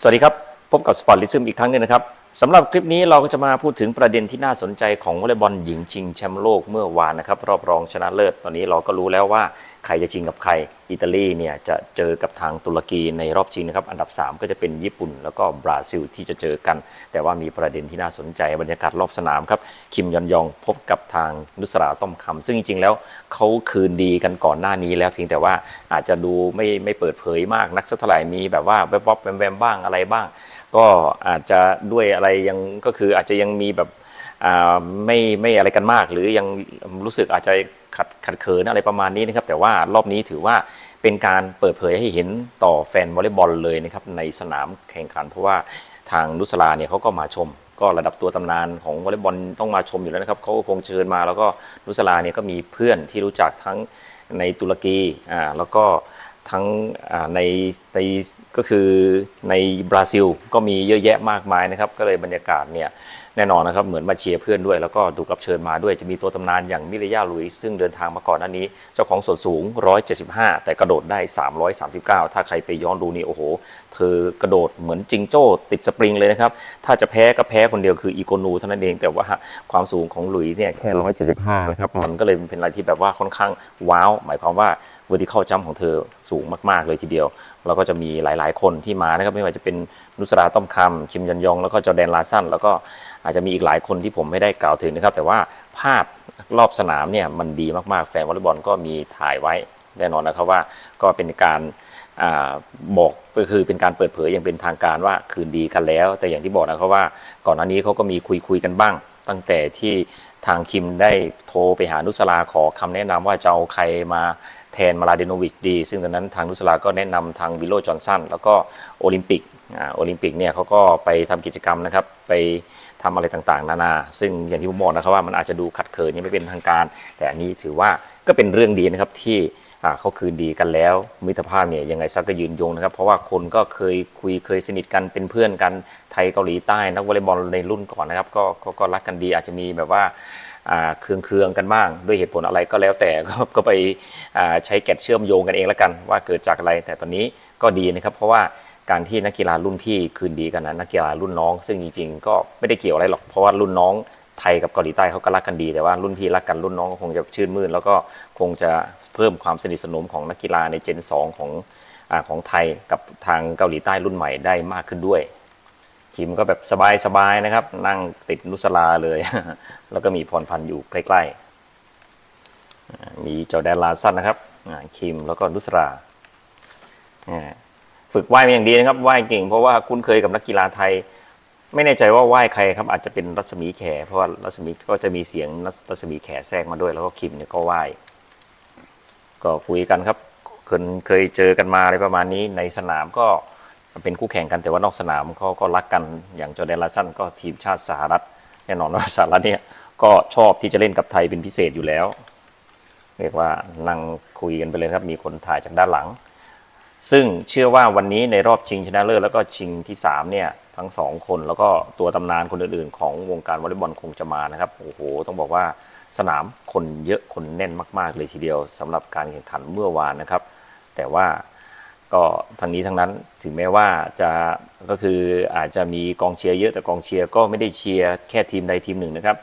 สวัสดีครับ พบกับสปอร์ตลิซึมอีกครั้งหนึงนะครับ สำหรับคลิปนี้เราก็จะมาพูดถึงประเด็นที่น่าสนใจของวอลเลย์บอลหญิงชิงแชมป์โลกเมื่อวานนะครับรอบรองชนะเลิศ ตอนนี้เราก็รู้แล้วว่าใครจะชิงกับใคร อิตาลีเนี่ยจะเจอกับทางตุรกีในรอบชิงนะครับ อันดับ 3 ก็จะเป็นญี่ปุ่น แล้วก็บราซิลที่จะเจอกัน แต่ว่ามีประเด็นที่น่าสนใจบรรยากาศรอบสนามครับ คิมยอนยองพบกับทางนุสราต้อมคำซึ่งจริงๆแล้วเขาคืนดีกันก่อนหน้านี้แล้วเพียงแต่ว่าอาจจะดูไม่ไม่เปิดเผยมากนักสักเท่าไหร่มีแบบว่าแวบๆแวมๆบ้างอะไรบ้าง ก็อาจจะด้วยอะไรยังก็คืออาจจะยังมีแบบไม่ไม่อะไรกันมาก หรือยังรู้สึกอาจจะขัดขัดเขินอะไรประมาณนี้นะครับ แต่ว่ารอบนี้ถือว่าเป็นการเปิดเผยให้เห็นต่อแฟนวอลเลย์บอลเลยนะครับในสนามแข่งขัน เพราะว่าทางนุสลาเนี่ยเขาก็มาชม ก็ระดับตัวตำนานของวอลเลย์บอลต้องมาชมอยู่แล้วนะครับเขาก็คงเชิญมา แล้วก็นุสลาเนี่ยก็มีเพื่อนที่รู้จักทั้งในตุรกีอ่าแล้วก็ ทั้งในในก็คือในบราซิลก็มีเยอะแยะมากมายนะครับ ก็เลยบรรยากาศเนี่ย แน่นอนนะครับเหมือนมาเชียร์เพื่อนด้วย แล้วก็ถูกรับเชิญมาด้วยจะมีตัวตำนานอย่างมิเรยาลุยส์ซึ่งเดินทางมาก่อนหน้านี้ เจ้าของส่วนสูง 175 แต่กระโดดได้ 339 ถ้าใครไปย้อนดูนี่โอ้โห เธอกระโดดเหมือนจิงโจ้ติดสปริงเลยนะครับ ถ้าจะแพ้ก็แพ้คนเดียวคืออีโกนูเท่านั้นเอง แต่ว่าความสูงของหลุยส์เนี่ยแค่ 175 นะครับมันก็เลยเป็นอะไรที่แบบว่าค่อนข้างว้าวหมายความว่า vertical jump ของเธอสูงมาก ๆ เลยทีเดียว แล้วก็จะมีหลาย ๆ คนที่มานะครับไม่ว่าจะเป็นนุสราต้อมคำคิมยันยอง แล้วก็จอแดนลาสันแล้วก็อาจจะมีอีกหลายคนที่ผมไม่ได้กล่าวถึงนะครับ แต่ว่าภาพรอบสนามเนี่ยมันดีมากๆ แฟนวอลเลย์บอลก็มีถ่ายไว้แน่นอนนะครับว่าก็เป็นการอบอกก็คือเป็นการเปิดเผยอย่างเป็นทางการว่าคืนดีกันแล้ว แต่อย่างที่บอกนะครับว่าก่อนหน้านี้เขาก็มีคุยคุยกันบ้าง ตั้งแต่ที่ทางคิมได้โทรไปหานุสลาขอคำแนะนำว่าจะเอาใครมาแทนมาลาเดโนวิชดี ซึ่งตอนนั้นทางนุสลาก็แนะนำทางวิลโลจอห์นสันแล้วก็โอลิมปิกอ่าโอลิมปิกเนี่ยเขาก็ไปทำกิจกรรมนะครับไป ทำอะไรต่างๆ นานา ซึ่งอย่างที่ผมบอกนะครับว่ามันอาจจะดูขัดเขินยังไม่เป็นทางการ แต่อันนี้ถือว่าก็เป็นเรื่องดีนะครับที่เขาคืนดีกันแล้ว มิตรภาพเนี่ยยังไงซักก็ยืนยงนะครับ เพราะว่าคนก็เคยคุยเคยสนิทกันเป็นเพื่อนกันไทยเกาหลีใต้นักวอลเลย์บอลในรุ่นก่อนนะครับก็ก็รักกันดีอาจจะมีแบบว่าเคืองเคืองๆกันบ้าง ด้วยเหตุผลอะไรก็แล้วแต่ก็ไปใช้แกะเชื่อมโยงกันเองแล้วกัน ว่าเกิดจากอะไรแต่ตอนนี้ก็ดีนะครับ เพราะว่า การที่นักกีฬารุ่นพี่คืนดีกันนะนักกีฬารุ่นน้อง ซึ่งจริงๆก็ไม่ได้เกี่ยวอะไรหรอกเพราะว่ารุ่นน้องไทยกับเกาหลีใต้เขาก็รักกันดีแต่ว่ารุ่นพี่รักกันรุ่นน้องก็คงจะชื่นมื่น แล้วก็คงจะเพิ่มความสนิทสนมของนักกีฬาในเจน 2 ของอของไทยกับทางเกาหลีใต้รุ่นใหม่ได้มากขึ้นด้วยคิมก็แบบสบายๆนะครับ นั่งติดนุสลาเลย แล้วก็มีพรพันธ์อยู่ใกล้ๆมีเจ้าแดนลาซันนะครับคิมแล้วก็นุสราอ่า ฝึกว่ายมาอย่างดีนะครับว่ายเก่ง เพราะว่าคุ้นเคยกับนักกีฬาไทย ไม่แน่ใจว่าไหว้ใครครับอาจจะเป็นรัศมีแข เพราะว่ารัศมีก็จะมีเสียงรัศมีแขแทรกมาด้วย แล้วก็คิมเนี่ยก็ไหว้ก็คุยกันครับเคยเคยเจอกันมาอะไรประมาณนี้ในสนามก็เป็นคู่แข่งกันแต่ว่านอกสนามเขาก็รักกันอย่างจอแดนลาสันก็ทีมชาติสหรัฐแน่นอนว่าสหรัฐเนี่ยก็ชอบที่จะเล่นกับไทยเป็นพิเศษอยู่แล้ว เรียกว่านั่งคุยกันไปเลยครับมีคนถ่ายจากด้านหลัง ซึ่งเชื่อว่าวันนี้ในรอบชิงชนะเลิศแล้วก็ชิงที่3เนี่ยทั้ง 2 คนแล้วก็ตัวตำนานคนอื่นๆ ของวงการวอลเลย์บอลคงจะมานะครับโอ้โหต้องบอกว่าสนามคนเยอะคนแน่นมากๆ เลยทีเดียวสำหรับการแข่งขันเมื่อวานนะครับ แต่ว่าก็ทั้งนี้ทั้งนั้นถึงแม้ว่าจะก็คืออาจจะมีกองเชียร์เยอะแต่กองเชียร์ก็ไม่ได้เชียร์แค่ทีมใดทีมหนึ่งนะครับ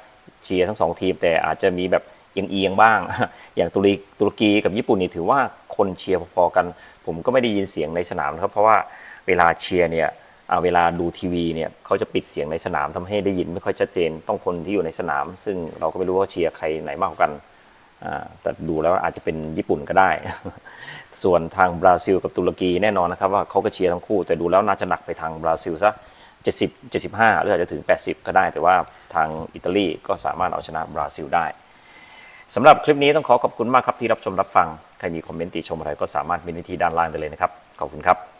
เชียร์ทั้งสองทีมแต่อาจจะมีแบบเอียงๆบ้าง อย่างตุรกีตุรกีกับญี่ปุ่นนี่ถือว่า คนเชียร์พอๆกัน ผมก็ไม่ได้ยินเสียงในสนามนะครับเพราะว่าเวลาเชียร์เนี่ยเวลาดูทีวีเนี่ยเขาจะปิดเสียงในสนามทำให้ได้ยินไม่ค่อยชัดเจนต้องคนที่อยู่ในสนาม ซึ่งเราก็ไม่รู้ว่าเชียร์ใครไหนมากกว่ากันแต่ดูแล้วอาจจะเป็นญี่ปุ่นก็ได้ ส่วนทางบราซิลกับตุรกีแน่นอนนะครับว่าเขาก็เชียร์ทั้งคู่ แต่ดูแล้วน่าจะหนักไปทางบราซิลซะ70 75 หรืออาจจะถึง 80 ก็ได้ แต่ว่าทางอิตาลีก็สามารถเอาชนะบราซิลได้ สำหรับคลิปนี้ต้องขอขอบคุณมากครับที่รับชมรับฟัง ใครมีคอมเมนต์ติชมอะไรก็สามารถมีในที่ด้านล่างได้เลยนะครับ ขอบคุณครับ